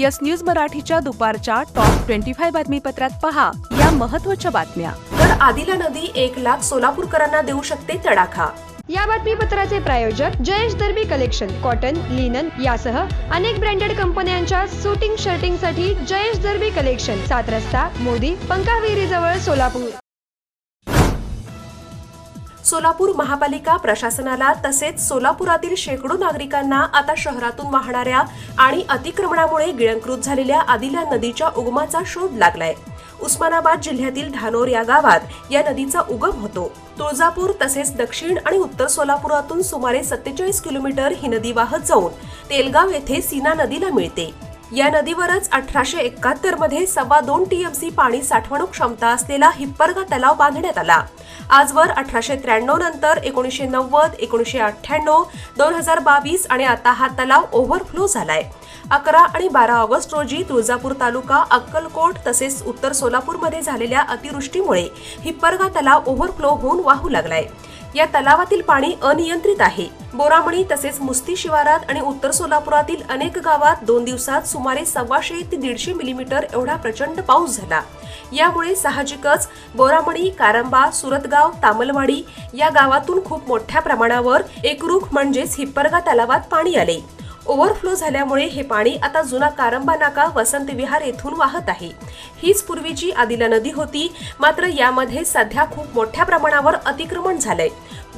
Yes news मराठीच्या दुपारच्या top twenty five बातमीपत्रात पहा. या महत्त्वाच्या बातम्या. तर आदिला नदी एक लाख सोलापूरकरांना देऊ शकते तडाखा. या बातमीपत्राचे प्रायोजक Jayesh Darbi collection cotton linen यासह अनेक ब्रँडेड कंपन्यांच्या सुटिंग शर्टिंगसाठी जयेश दर्बी कलेक्शन सात रस्ता मोदी पंकाविहिरी जवळ सोलापूर. सोलापूर महापालिका प्रशासनाला तसेच सोलापुरातील शेकडो नागरिकांना आता शहरातून वाहणाऱ्या आणि अतिक्रमणामुळे गिळंकृत झालेल्या आदिला नदीच्या उगमाचा शोध लागलाय. उस्मानाबाद जिल्ह्यातील धानोर या गावात या नदीचा उगम होतो. तुळजापूर तसेच दक्षिण आणि उत्तर सोलापुरातून सुमारे सत्तेचाळीस किलोमीटर ही नदी वाहत जाऊन तेलगाव येथे सीना नदीला मिळते. या नदीवरच अठराशे एकाहत्तरमध्ये सव्वा दोन टीएमसी पाणी साठवणूक क्षमता असलेला हिप्परगा तलाव बांधण्यात आला. आजवर अठराशे त्र्याण्णव नंतर एकोणीसशे नव्वद एकोणीसशे अठ्ठ्याण्णव दोन हजार बावीस आणि आता हा तलाव ओव्हरफ्लो झालाय. अकरा आणि बारा ऑगस्ट रोजी तुळजापूर तालुका अक्कलकोट तसेच उत्तर सोलापूरमध्ये झालेल्या अतिवृष्टीमुळे हिप्परगा तलाव ओव्हरफ्लो होऊन वाहू लागलाय. या तलावातील पाणी अनियंत्रित आहे. बोरामणी तसेच मुस्ती शिवारात आणि उत्तर सोलापुरातील अनेक गावात दोन दिवसात सुमारे सव्वाशे ते दीडशे मिलीमीटर एवढा प्रचंड पाऊस झाला. यामुळे साहजिकच बोरामणी कारंबा सुरतगाव तामलवाडी या गावातून खूप मोठ्या प्रमाणावर एकरूख म्हणजेच हिप्परगा तलावात पाणी आले. ओव्हरफ्लो झाल्यामुळे हे पाणी आता जुना कारंबा नाका वसंत विहार येथून वाहत आहे. हीच पूर्वीची आदिला नदी होती. मात्र यामध्ये सध्या खूप मोठ्या प्रमाणावर अतिक्रमण झालंय.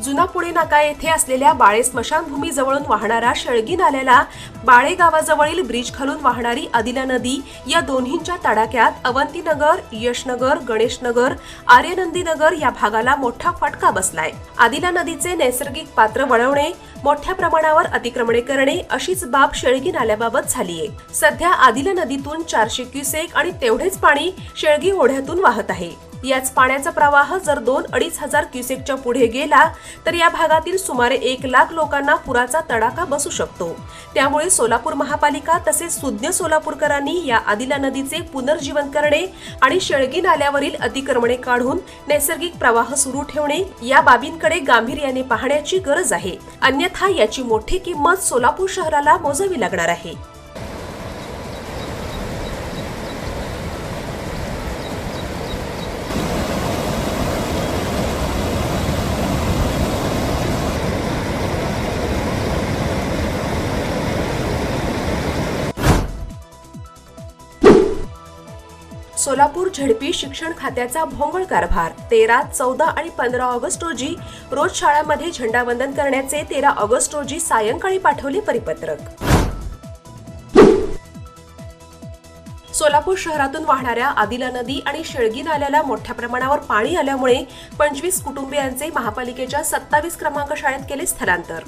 जुना पुणे नाका येथे असलेल्या बाळे स्मशानभूमीजवळून वाहणारा शेळगी नाल्याला बाळे गावाजवळील ब्रिज खालून वाहणारी आदिला नदी या दोन्हींच्या तडाक्यात अवंतीनगर यशनगर गणेशनगर आर्यनंदीनगर या भागाला मोठा फटका बसलाय. आदिला नदीचे नैसर्गिक पात्र वळवणे मोठ्या प्रमाणावर अतिक्रमणे करणे अशीच बाब शेळगी नाल्याबाबत झालीय. सध्या आदिला नदीतून चारशे क्युसेक आणि तेवढेच पाणी शेळगी ओढ्यातून वाहत आहे. याच पाण्याचा प्रवाह जर दोन अडीच हजार क्युसेकच्या पुढे गेला तर या भागातील सुमारे एक लाख लोकांना पुराचा तडाखा बसू शकतो. त्यामुळे सोलापूर महापालिका तसेच सुज्ञ सोलापूरकरांनी या आदिला नदीचे पुनर्जीवन करणे आणि शेळगी नाल्यावरील अतिक्रमणे काढून नैसर्गिक प्रवाह सुरू ठेवणे या बाबींकडे गांभीर्याने पाहण्याची गरज आहे. अन्यथा याची मोठी किंमत सोलापूर शहराला मोजावी लागणार आहे. सोलापूर झडपी शिक्षण खात्याचा भोंगळ कारभार. तेरा चौदा आणि पंधरा ऑगस्ट रोजी रोज शाळांमध्ये झेंडावंदन करण्याचे तेरा ऑगस्ट रोजी सायंकाळी पाठवले परिपत्रक. सोलापूर शहरातून वाहणाऱ्या आदिला नदी आणि शेळगी नाल्याला मोठ्या प्रमाणावर पाणी आल्यामुळे पंचवीस कुटुंबियांचे महापालिकेच्या सत्तावीस क्रमांक शाळेत केले स्थलांतर.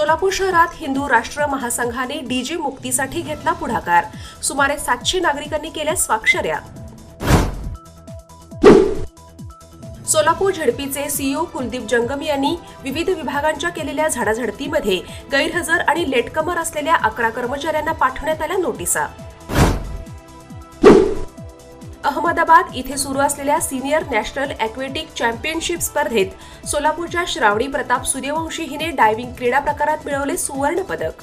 सोलापूर शहरात हिंदू राष्ट्र महासंघाने डीजे मुक्तीसाठी घेतला पुढाकार. सुमारे सातशे नागरिकांनी केल्या स्वाक्षऱ्या. सोलापूर झडपीचे सीईओ कुलदीप जंगम यांनी विविध विभागांच्या केलेल्या झाडाझडतीमध्ये गैरहजर आणि लेटकमर असलेल्या अकरा कर्मचाऱ्यांना पाठवण्यात आल्या नोटिसा. अहमदाबाद इथे सुरू असलेल्या सिनियर नॅशनल ॲक्वेटिक चॅम्पियनशिप स्पर्धेत सोलापूरच्या श्रावणी प्रताप सूर्यवंशी हिने डायव्हिंग क्रीडा प्रकारात मिळवले सुवर्ण पदक.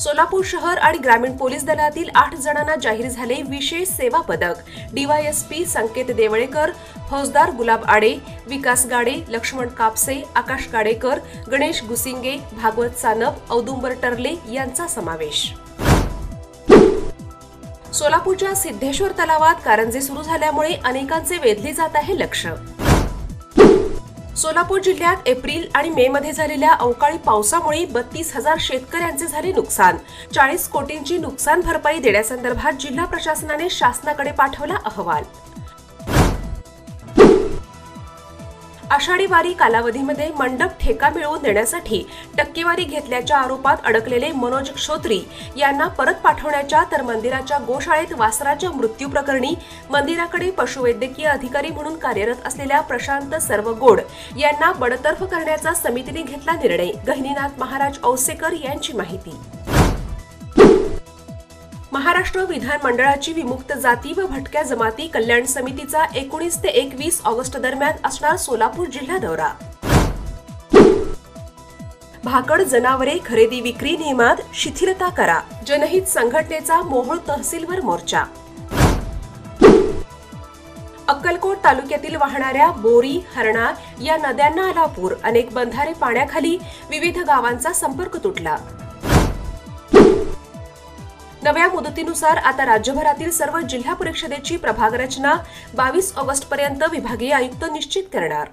Solapur शहर आणि ग्रामीण पोलीस दलातील आठ जणांना जाहीर झाले विशेष सेवा पदक. डीवायएसपी संकेत देवळेकर फौजदार गुलाब आडे विकास गाडे लक्ष्मण कापसे आकाश गाडेकर गणेश गुसिंगे भागवत सानप औदुंबर टर्ले यांचा समावेश. सोलापूरच्या सिद्धेश्वर तलावात कारंजे सुरू झाल्यामुळे अनेकांचे वेधले जात आहे लक्ष. सोलापूर जिल्ह्यात एप्रिल आणि मे मध्ये झालेल्या अवकाळी पावसामुळे बत्तीस हजार शेतकऱ्यांचे झाले नुकसान. चाळीस कोटींची नुकसान भरपाई देण्यासंदर्भात जिल्हा प्रशासनाने शासनाकडे पाठवला अहवाल. आषाढी वारी कालावधीमध्ये मंडप ठेका मिळवून देण्यासाठी टक्केवारी घेतल्याच्या आरोपात अडकलेले मनोज क्षोत्री यांना परत पाठवण्याच्या तर मंदिराच्या गोशाळेत वासराच्या मृत्यूप्रकरणी मंदिराकडे पशुवैद्यकीय अधिकारी म्हणून कार्यरत असलेल्या प्रशांत सर्वगोड यांना बडतर्फ करण्याचा समितीने घेतला निर्णय. गहिनीनाथ महाराज औसेकर यांची माहिती. महाराष्ट्र विधानमंडळाची विमुक्त जाती व भटक्या जमाती कल्याण समितीचा एकोणीस ते एकवीस ऑगस्ट दरम्यान असणार सोलापूर जिल्हा दौरा. भाकड जनावरे खरेदी विक्री नियमात शिथिलता करा. जनहित संघटनेचा मोहोळ तहसीलवर मोर्चा. अक्कलकोट तालुक्यातील वाहणाऱ्या बोरी हरणा या नद्यांना आला पूर अनेक बंधारे पाण्याखाली विविध गावांचा संपर्क तुटला. नव्या मुदतीनुसार आता राज्यभरातील सर्व जिल्हा परिषदेची प्रभाग रचना बावीस ऑगस्ट पर्यंत विभागीय आयुक्त निश्चित करणार.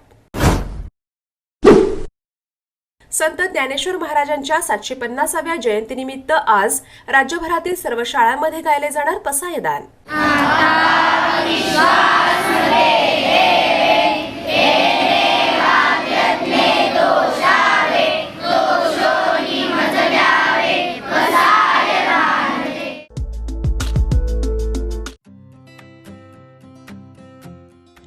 संत ज्ञानेश्वर महाराजांच्या सातशे पन्नासाव्या जयंतीनिमित्त आज राज्यभरातील सर्व शाळांमध्ये गायले जाणार पसायदान.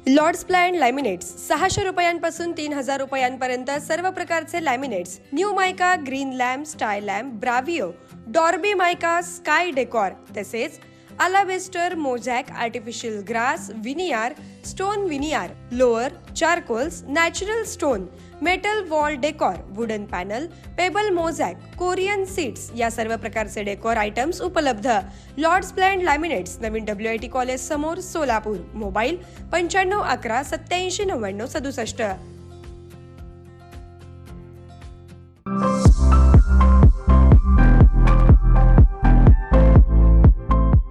Lord's plan laminates. सहाशे रुपयांपासून तीन हजार रुपयांपर्यंत सर्व प्रकारचे laminates. New mica green lamp sty lamp Bravio. डॉर्बी mica sky decor. तसेच alabaster mosaic artificial grass veneer stone veneer. Louvre charcoals natural stone. Metal wall decor wooden panel pebble mosaic Corian sheets या सर्व प्रकारचे decor items उपलब्ध. Lord's bland laminates नवीन W I T college समोर Solapur mobile पंच्याण्णव अकरा सत्याऐंशी नव्याण्णव सदुसष्ट.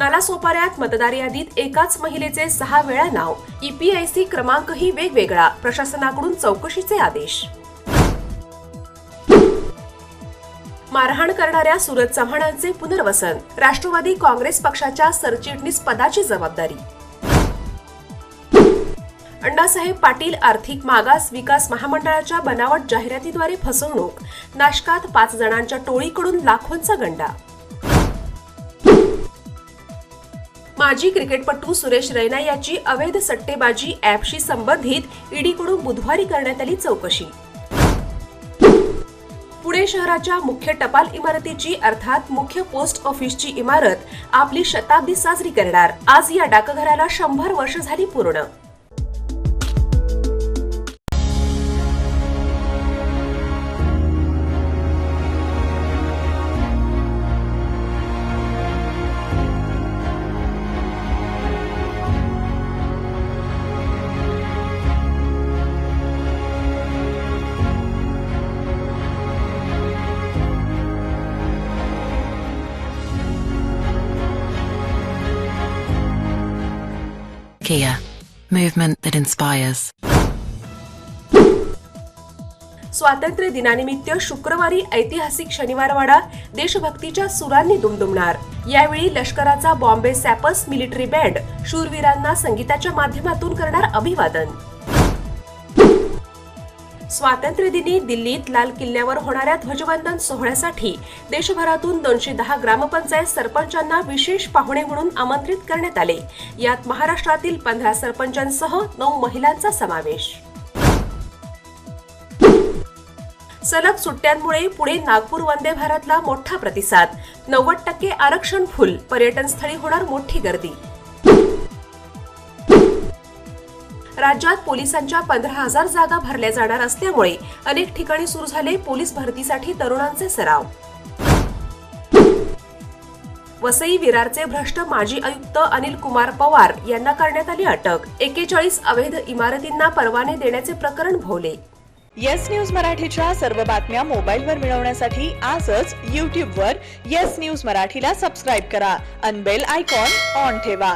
नालासोपाऱ्यात मतदार यादीत एकाच महिलेचे सहा वेळा नाव. ईपीआयसी क्रमांकही वेगवेगळा. प्रशासनाकडून चौकशीचे आदेश. मारहाण करणाऱ्या सुरज चव्हाणांचे पुनर्वसन. राष्ट्रवादी काँग्रेस पक्षाच्या सरचिटणीस पदाची जबाबदारी. अण्णासाहेब पाटील आर्थिक मागास विकास महामंडळाच्या बनावट जाहिरातीद्वारे फसवणूक. नाशकात पाच जणांच्या टोळीकडून लाखोंचा गंडा. माजी क्रिकेटपटू सुरेश रैना याची अवैध सट्टेबाजी ॲपशी संबंधित ईडीकडून बुधवारी करण्यात आली चौकशी. पुणे शहराच्या मुख्य टपाल इमारतीची अर्थात मुख्य पोस्ट ऑफिसची इमारत आपली शताब्दी साजरी करणार. आज या डाकघराला शंभर वर्ष झाली पूर्ण. Kia, movement that inspires. स्वातंत्र्य दिनानिमित्त शुक्रवारी ऐतिहासिक शनिवारवाडा देशभक्तीच्या सुरांनी दुमदुमणार. यावेळी लष्कराचा बॉम्बे सॅपर्स मिलिटरी बँड शूरवीरांना संगीताच्या माध्यमातून करणार अभिवादन. स्वातंत्र्यदिनी दिल्लीत लाल किल्ल्यावर होणाऱ्या ध्वजवंदन सोहळ्यासाठी देशभरातून दोनशे दहा ग्रामपंचायत सरपंचांना विशेष पाहुणे म्हणून आमंत्रित करण्यात आले. यात महाराष्ट्रातील पंधरा सरपंचांसह नऊ महिलांचा समावेश. सलग सुट्ट्यांमुळे पुणे नागपूर वंदे भारतला मोठा प्रतिसाद. नव्वद टक्के आरक्षण फुल. पर्यटनस्थळी होणार मोठी गर्दी. राज्यात पोलिसांच्या पंधरा हजार जागा भरल्या जाणार असल्यामुळे अनेक ठिकाणी सुरू झाले पोलीस भरतीसाठी तरुणांचे सराव. वसई विरारचे भ्रष्ट माजी आयुक्त अनिल कुमार पवार यांना करण्यात आली अटक. एकेचाळीस अवैध इमारतींना परवाने देण्याचे प्रकरण भोवले. येस न्यूज मराठीच्या सर्व बातम्या मोबाईलवर मिळवण्यासाठी आजच यूट्यूबवर येस न्यूज मराठीला सबस्क्राईब करा. अनबेल आयकॉन ऑन ठेवा.